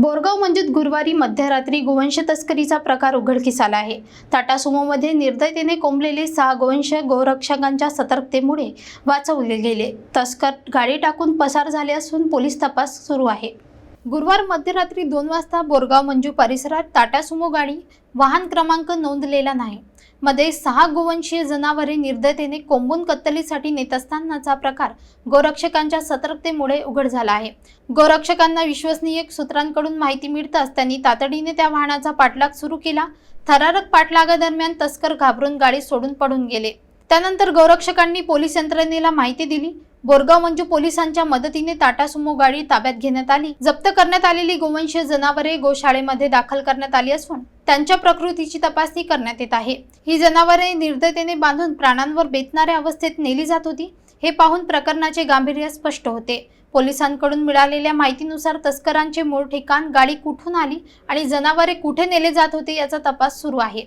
बोरगाव मंजित गुरुवारी मध्यरात्री गोवंश तस्करीचा प्रकार उघडकीस आला आहे. टाटा सुमोमध्ये निर्दयतेने कोंबलेले सहा गोवंश गोरक्षकांच्या सतर्कतेमुळे वाचवले गेले. तस्कर गाडी टाकून पसार झाले असून पोलीस तपास सुरू आहे. गुरुवार मध्यरात्री दोन वाजता बोरगाव मंजू परिसरात टाटा सुमो गाडी वाहन क्रमांक नोंदलेला नाही. मध्ये सहा गोवंशीय जनावरे निर्दयतेने कोंबून कत्तलीसाठी नेत असतानाचा प्रकार गोरक्षकांच्या सतर्कतेमुळे उघड झाला आहे. गोरक्षकांना विश्वसनीय सूत्रांकडून माहिती मिळताच त्यांनी तातडीने त्या वाहनाचा पाठलाग सुरू केला. थरारक पाठलागादरम्यान तस्कर घाबरून गाडी सोडून पडून गेले. त्यानंतर गोरक्षकांनी पोलीस यंत्रणेला माहिती दिली. बोरगाव मंजू पोलिसांच्या मदतीने टाटा सुमो गाडी ताब्यात घेण्यात आली. जप्त करण्यात आलेली गोवंशीय जनावरे गोशाळेमध्ये दाखल करण्यात आली असून त्यांच्या प्रकृतीची तपासणी करण्यात येत आहे. ही जनावरे निर्दयतेने बांधून प्राणांवर बेतणाऱ्या अवस्थेत नेली जात होती हे पाहून प्रकरणाचे गांभीर्य स्पष्ट होते. पोलिसांकडून मिळालेल्या माहितीनुसार तस्करांचे मूळ ठिकाण गाडी कुठून आली आणि जनावरे कुठे नेले जात होते याचा तपास सुरू आहे.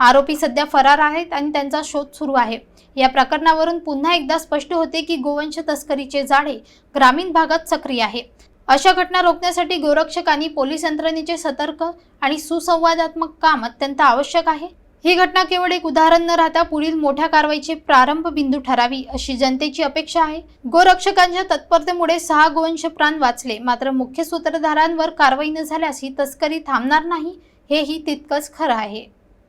आरोपी सध्या फरार आहेत आणि त्यांचा शोध सुरू आहे. या प्रकरणावरून पुन्हा एकदा स्पष्ट होते की गोवंश तस्करीचे जाळे ग्रामीण भागात सक्रिय आहे. अशा घटना रोखण्यासाठी गोरक्षकांनी पोलीस यंत्रणेचे सतर्क आणि सुसंवादात्मक काम अत्यंत आवश्यक आहे. ही घटना केवळ एक उदाहरण न राहता पुढील मोठ्या कारवाईचे प्रारंभ बिंदू ठरावी अशी जनतेची अपेक्षा आहे. गोरक्षकांच्या तत्परतेमुळे सहा गोवंश प्राण वाचले मात्र मुख्य सूत्रधारांवर कारवाई न झाल्यास ही तस्करी थांबणार नाही हेही तितकंच खरं आहे.